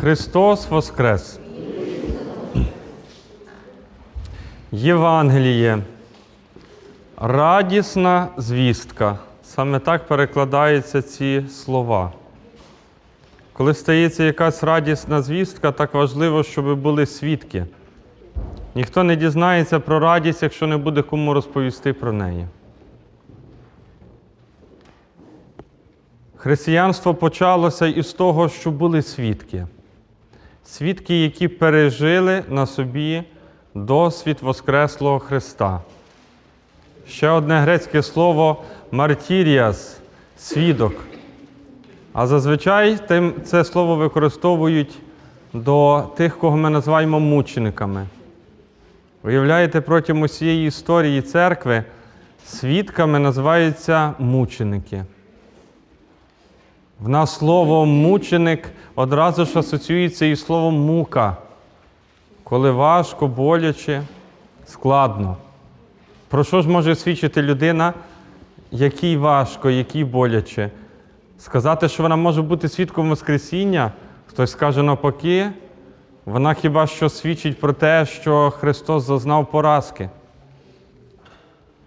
Христос Воскрес! Євангеліє. Радісна звістка. Саме так перекладаються ці слова. Коли стається якась радісна звістка, так важливо, щоб були свідки. Ніхто не дізнається про радість, якщо не буде кому розповісти про неї. Християнство почалося із того, що були свідки. Свідки, які пережили на собі досвід Воскреслого Христа. Ще одне грецьке слово мартіріас свідок. А зазвичай це слово використовують до тих, кого ми називаємо мучениками. Виявляєте, протягом усієї історії церкви свідками називаються мученики. В нас слово мученик одразу ж асоціюється із словом мука, коли важко, боляче, складно. Про що ж може свідчити людина, якій важко, якій боляче? Сказати, що вона може бути свідком Воскресіння, хтось скаже навпаки, вона хіба що свідчить про те, що Христос зазнав поразки,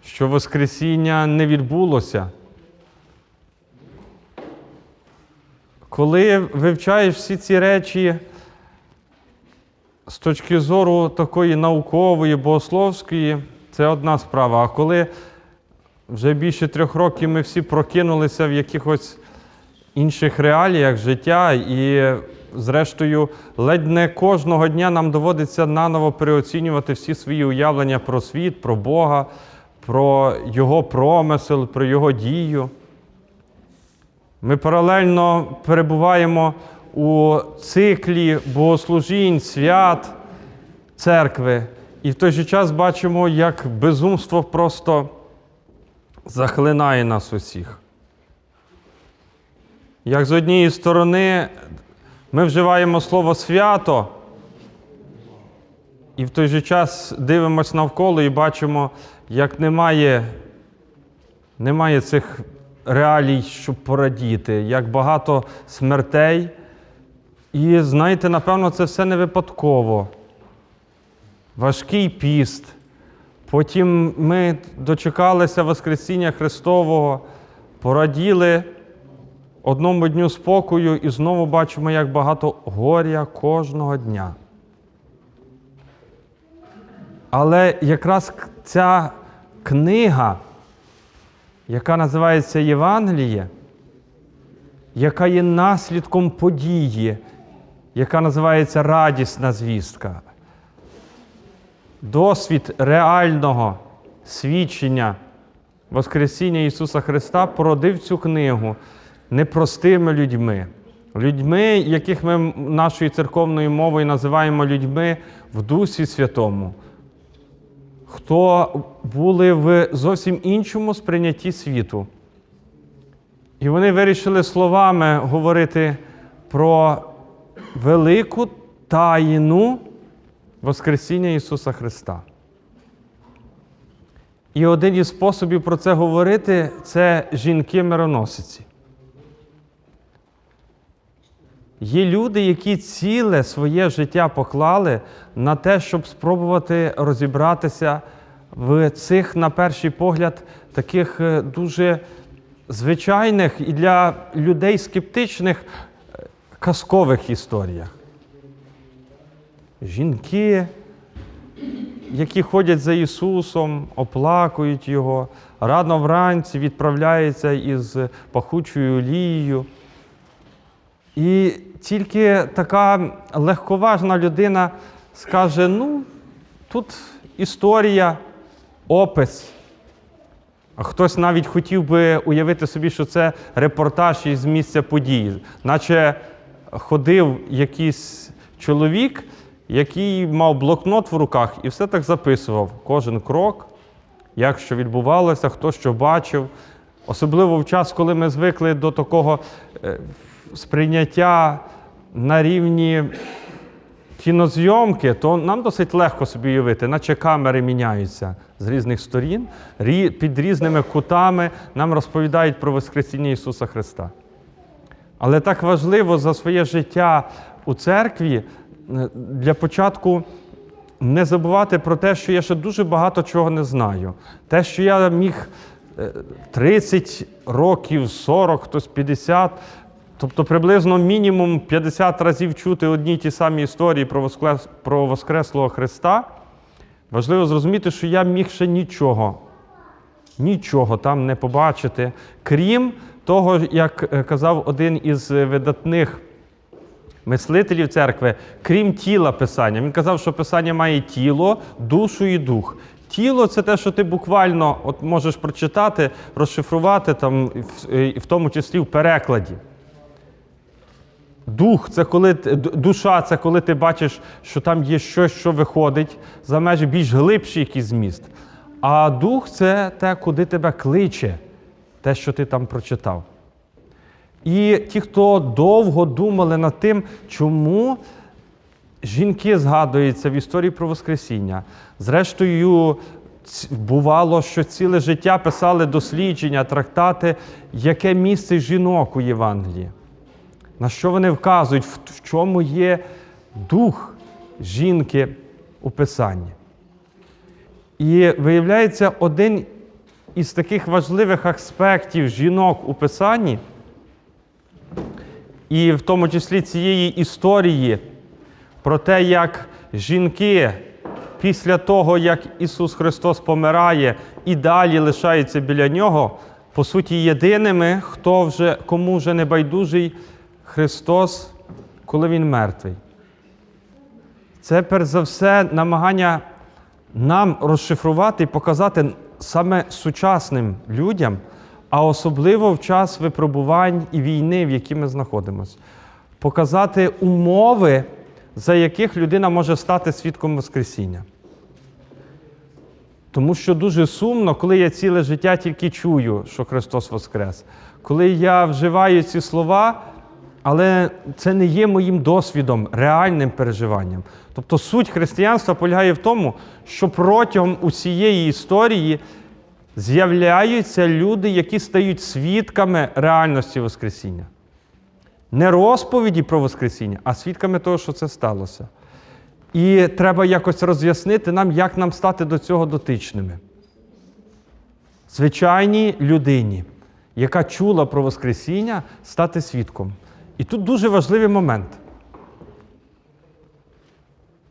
що Воскресіння не відбулося. Коли вивчаєш всі ці речі з точки зору такої наукової, богословської, це одна справа. А коли вже більше трьох років ми всі прокинулися в якихось інших реаліях життя, і, зрештою, ледь не кожного дня нам доводиться наново переоцінювати всі свої уявлення про світ, про Бога, про Його промисел, про Його дію. Ми паралельно перебуваємо у циклі богослужінь, свят церкви, і в той же час бачимо, як безумство просто захлинає нас усіх. Як з однієї сторони ми вживаємо слово свято, і в той же час дивимося навколо і бачимо, як немає, немає цих реалій, щоб порадіти, як багато смертей. І знаєте, напевно, це все не випадково. Важкий піст. Потім ми дочекалися Воскресіння Христового, пораділи одному дню спокою і знову бачимо, як багато горя кожного дня. Але якраз ця книга, яка називається Євангеліє, яка є наслідком події, яка називається радісна звістка. Досвід реального свідчення Воскресіння Ісуса Христа породив цю книгу непростими людьми, людьми, яких ми нашою церковною мовою називаємо людьми в Дусі Святому, хто були в зовсім іншому сприйнятті світу. І вони вирішили словами говорити про велику таїну Воскресіння Ісуса Христа. І один із способів про це говорити це жінки-мироносиці. Є люди, які ціле своє життя поклали на те, щоб спробувати розібратися в цих, на перший погляд, таких е, дуже звичайних і для людей скептичних е, казкових історіях. Жінки, які ходять за Ісусом, оплакують Його, рано вранці відправляються із пахучою олією. І тільки така легковажна людина скаже: ну, тут історія, опис. А хтось навіть хотів би уявити собі, що це репортаж із місця події, наче ходив якийсь чоловік, який мав блокнот в руках і все так записував. Кожен крок, як що відбувалося, хто що бачив. Особливо в час, коли ми звикли до такого е, сприйняття на рівні кінозйомки, то нам досить легко собі уявити, наче камери міняються з різних сторін, під різними кутами нам розповідають про Воскресіння Ісуса Христа. Але так важливо за своє життя у церкві е, для початку не забувати про те, що я ще дуже багато чого не знаю. Те, що я міг е, 30 років, 40, хтось 50, тобто приблизно мінімум 50 разів чути одні й ті самі історії про, воскрес, про Воскреслого Христа, важливо зрозуміти, що я міг ще нічого, нічого там не побачити, крім того, як е, казав один із е, видатних мислителів церкви, крім тіла Писання. Він казав, що Писання має тіло, душу і дух. Тіло це те, що ти буквально от можеш прочитати, розшифрувати, там, в- е, в тому числі в перекладі. Дух це коли душа це коли ти бачиш, що там є щось, що виходить за межі більш глибший якийсь зміст. А дух це те, куди тебе кличе, те, що ти там прочитав. І ті, хто довго думали над тим, чому жінки згадуються в історії про Воскресіння. Зрештою, бувало, що ціле життя писали дослідження, трактати, яке місце жінок у Євангелії. На що вони вказують, в чому є дух жінки у Писанні. І виявляється, один із таких важливих аспектів жінок у Писанні, і в тому числі цієї історії про те, як жінки після того, як Ісус Христос помирає і далі лишаються біля Нього, по суті, єдиними, хто вже, кому вже не байдужий Христос, коли Він мертвий. Це перш за все намагання нам розшифрувати і показати саме сучасним людям, а особливо в час випробувань і війни, в якій ми знаходимося. Показати умови, за яких людина може стати свідком Воскресіння. Тому що дуже сумно, коли я ціле життя тільки чую, що Христос Воскрес. Коли я вживаю ці слова, але це не є моїм досвідом, реальним переживанням. Тобто суть християнства полягає в тому, що протягом усієї історії з'являються люди, які стають свідками реальності Воскресіння. Не розповіді про Воскресіння, а свідками того, що це сталося. І треба якось роз'яснити нам, як нам стати до цього дотичними. Звичайній людині, яка чула про Воскресіння, стати свідком. І тут дуже важливий момент.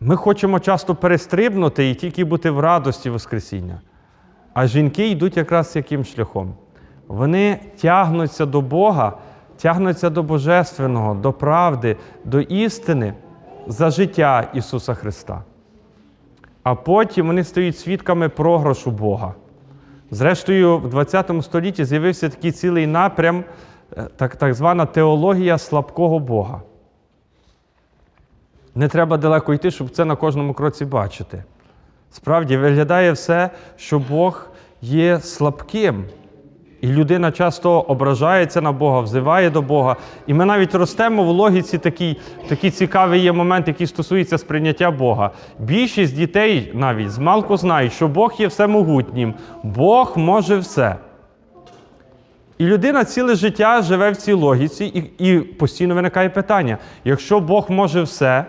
Ми хочемо часто перестрибнути і тільки бути в радості Воскресіння. А жінки йдуть якраз яким шляхом. Вони тягнуться до Бога, тягнуться до Божественного, до правди, до істини за життя Ісуса Христа. А потім вони стають свідками програшу Бога. Зрештою, в ХХ столітті з'явився такий цілий напрям, так, так звана теологія слабкого Бога. Не треба далеко йти, щоб це на кожному кроці бачити. Справді виглядає все, що Бог є слабким. І людина часто ображається на Бога, взиває до Бога. І ми навіть ростемо в логіці такий, такий цікавий є момент, який стосується сприйняття Бога. Більшість дітей навіть змалку знають, що Бог є всемогутнім, Бог може все. І людина ціле життя живе в цій логіці, і, і постійно виникає питання: якщо Бог може все,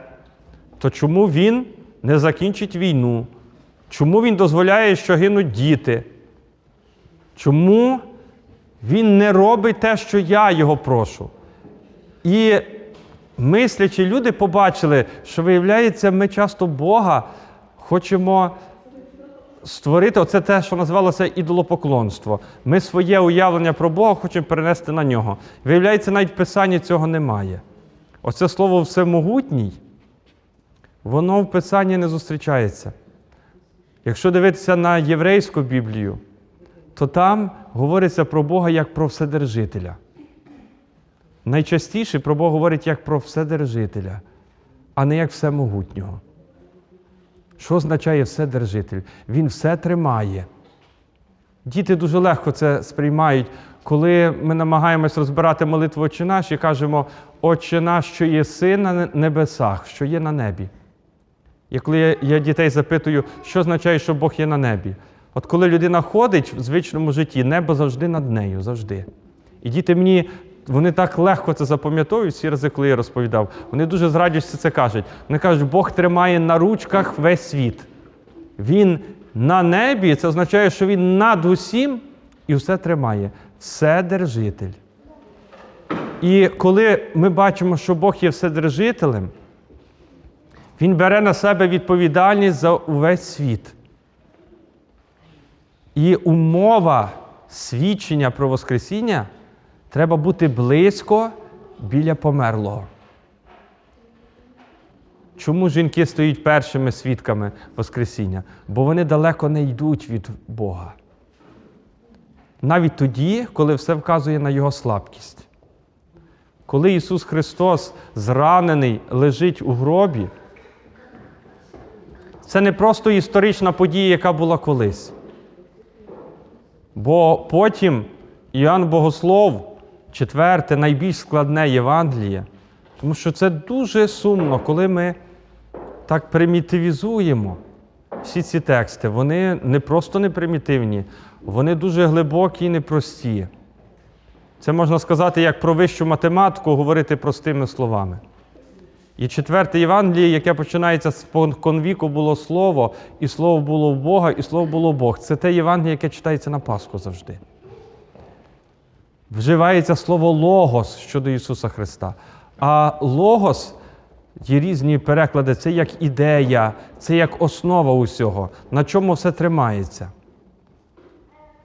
то чому Він не закінчить війну? Чому Він дозволяє, що гинуть діти? Чому він не робить те, що я його прошу? І мислячі люди побачили, що, виявляється, ми часто Бога хочемо створити оце те, що називалося ідолопоклонство. Ми своє уявлення про Бога хочемо перенести на нього. Виявляється, навіть в Писанні цього немає. Оце слово всемогутній, воно в Писанні не зустрічається. Якщо дивитися на єврейську Біблію, то там говориться про Бога як про Вседержителя. Найчастіше про Бога говорить як про Вседержителя, а не як всемогутнього. Що означає Вседержитель? Він все тримає. Діти дуже легко це сприймають, коли ми намагаємось розбирати молитву «Отче наш» і кажемо Отче наш, що є син на небесах, що є на небі. І коли я, дітей запитую, що означає, що Бог є на небі? От коли людина ходить в звичному житті, небо завжди над нею, завжди. І діти мені вони так легко це запам'ятовують всі рази, коли я розповідав. Вони дуже з радістю це кажуть. Вони кажуть, Бог тримає на ручках весь світ. Він на небі, це означає, що він над усім і все тримає. Все держитель. І коли ми бачимо, що Бог є вседержителем, Він бере на себе відповідальність за увесь світ. І умова свідчення про Воскресіння треба бути близько біля померлого. Чому жінки стають першими свідками Воскресіння? Бо вони далеко не йдуть від Бога. Навіть тоді, коли все вказує на Його слабкість. Коли Ісус Христос зранений лежить у гробі, це не просто історична подія, яка була колись. Бо потім Іоанн Богослов, четверте, найбільш складне Євангеліє, тому що це дуже сумно, коли ми так примітивізуємо всі ці тексти. Вони не просто не примітивні, вони дуже глибокі і непрості. Це можна сказати, як про вищу математику говорити простими словами. І четверте Євангеліє, яке починається з конвіку, було слово, і слово було в Бога, і слово було Бог. Це те Євангеліє, яке читається на Пасху завжди. Вживається слово Логос щодо Ісуса Христа. А Логос є різні переклади, це як ідея, це як основа усього, на чому все тримається.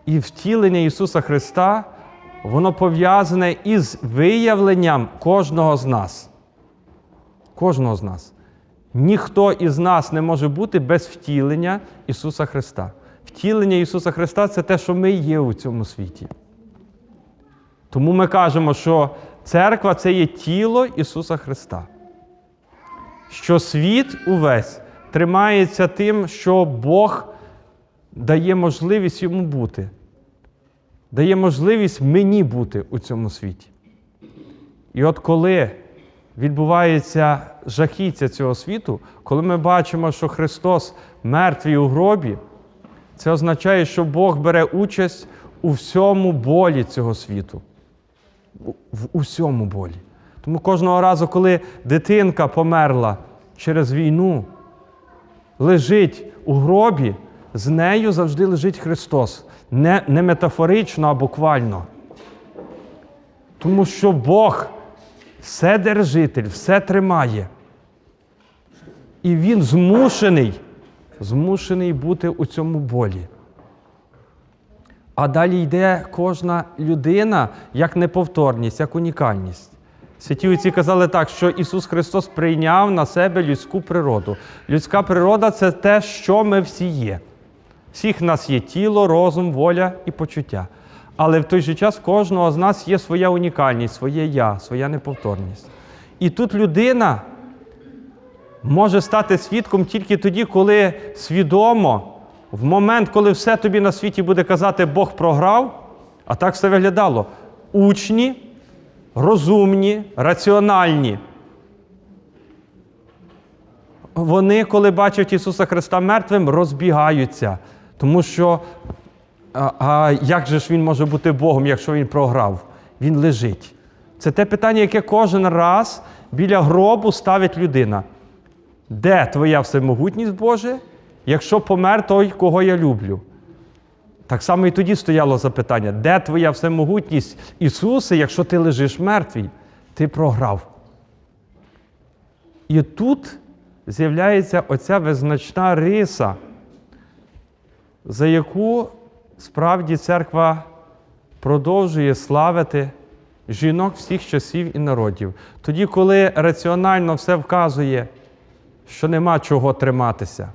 І втілення Ісуса Христа, воно пов'язане із виявленням кожного з нас. Кожного з нас. Ніхто із нас не може бути без втілення Ісуса Христа. Втілення Ісуса Христа це те, що ми є у цьому світі. Тому ми кажемо, що церква це є тіло Ісуса Христа. Що світ увесь тримається тим, що Бог дає можливість йому бути, дає можливість мені бути у цьому світі. І от коли відбувається жахіття цього світу, коли ми бачимо, що Христос мертвий у гробі, це означає, що Бог бере участь у всьому болі цього світу. В усьому болі. Тому кожного разу, коли дитинка померла через війну, лежить у гробі, з нею завжди лежить Христос. Не, не метафорично, а буквально. Тому що Бог все держитель, все тримає. І Він змушений, змушений бути у цьому болі. А далі йде кожна людина як неповторність, як унікальність. Святі отці казали так, що Ісус Христос прийняв на себе людську природу. Людська природа це те, що ми всі є. Всіх нас є тіло, розум, воля і почуття. Але в той же час кожного з нас є своя унікальність, своє я, своя неповторність. І тут людина може стати свідком тільки тоді, коли свідомо, в момент, коли все тобі на світі буде казати, Бог програв, а так все виглядало. Учні, розумні, раціональні. Вони, коли бачать Ісуса Христа мертвим, розбігаються. Тому що а, а як же ж він може бути Богом, якщо він програв? Він лежить. Це те питання, яке кожен раз біля гробу ставить людина. Де твоя всемогутність Боже, якщо помер той, кого я люблю? Так само і тоді стояло запитання: де твоя всемогутність Ісусе, якщо ти лежиш мертвий, ти програв? І тут з'являється оця визначна риса, за яку справді церква продовжує славити жінок всіх часів і народів. Тоді, коли раціонально все вказує, що нема чого триматися,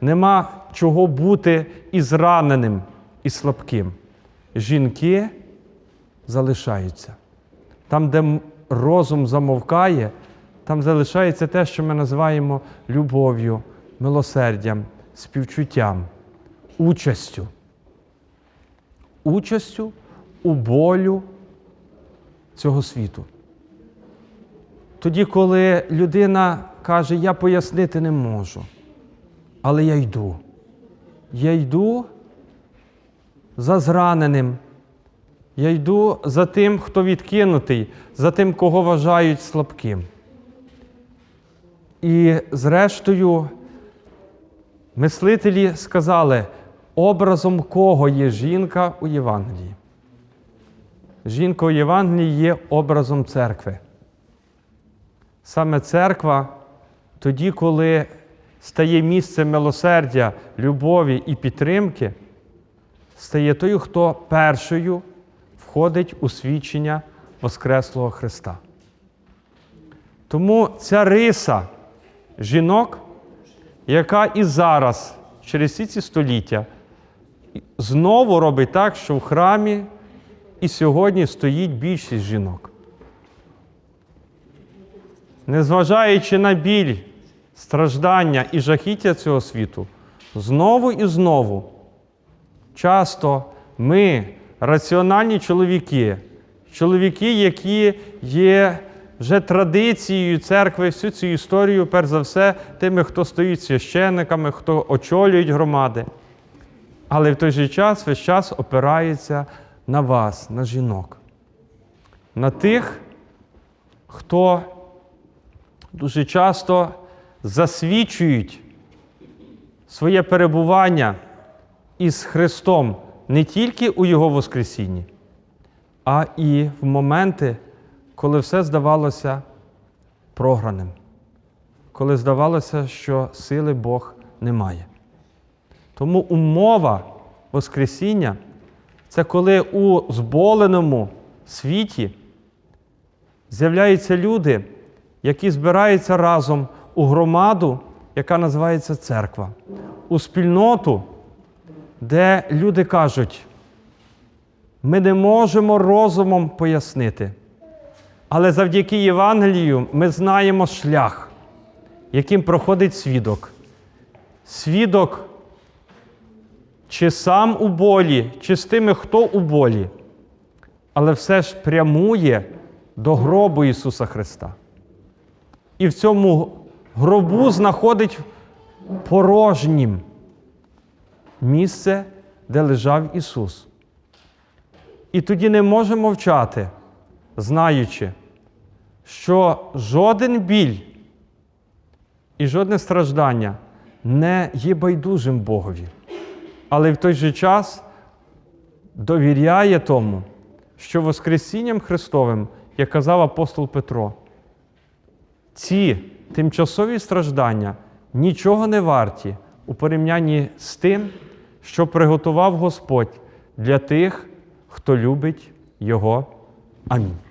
нема чого бути і зраненим, і слабким. Жінки залишаються. Там, де розум замовкає, там залишається те, що ми називаємо любов'ю, милосердям, співчуттям, участю. Участю у болю цього світу. Тоді, коли людина каже, я пояснити не можу, але я йду. Я йду за зраненим, Я йду за тим, хто відкинутий, за тим, кого вважають слабким. І зрештою, мислителі сказали, образом кого є жінка у Євангелії. Жінка у Євангелії є образом церкви. Саме церква тоді, коли стає місцем милосердя, любові і підтримки, стає тою, хто першою входить у свідчення Воскреслого Христа. Тому ця риса жінок, яка і зараз, через всі ці століття, знову робить так, що в храмі і сьогодні стоїть більшість жінок. Незважаючи на біль, страждання і жахіття цього світу, знову і знову часто ми, раціональні чоловіки, чоловіки, які є вже традицією церкви, всю цю історію, перш за все, тими, хто стоїть священниками, хто очолюють громади. Але в той же час весь час опирається на вас, на жінок, на тих, хто дуже часто засвідчують своє перебування із Христом не тільки у Його Воскресінні, а і в моменти, коли все здавалося програним, коли здавалося, що сили Бог немає. Тому умова Воскресіння це коли у зболеному світі з'являються люди, які збираються разом у громаду, яка називається церква, у спільноту, де люди кажуть, ми не можемо розумом пояснити, але завдяки Євангелію ми знаємо шлях, яким проходить свідок. Свідок чи сам у болі, чи з тими, хто у болі, але все ж прямує до гробу Ісуса Христа. І в цьому гробу знаходить порожнім місце, де лежав Ісус. І тоді не може мовчати, знаючи, що жоден біль і жодне страждання не є байдужим Богові, але в той же час довіряє тому, що Воскресінням Христовим, як казав апостол Петро, ці тимчасові страждання нічого не варті у порівнянні з тим, що приготував Господь для тих, хто любить Його. Амінь.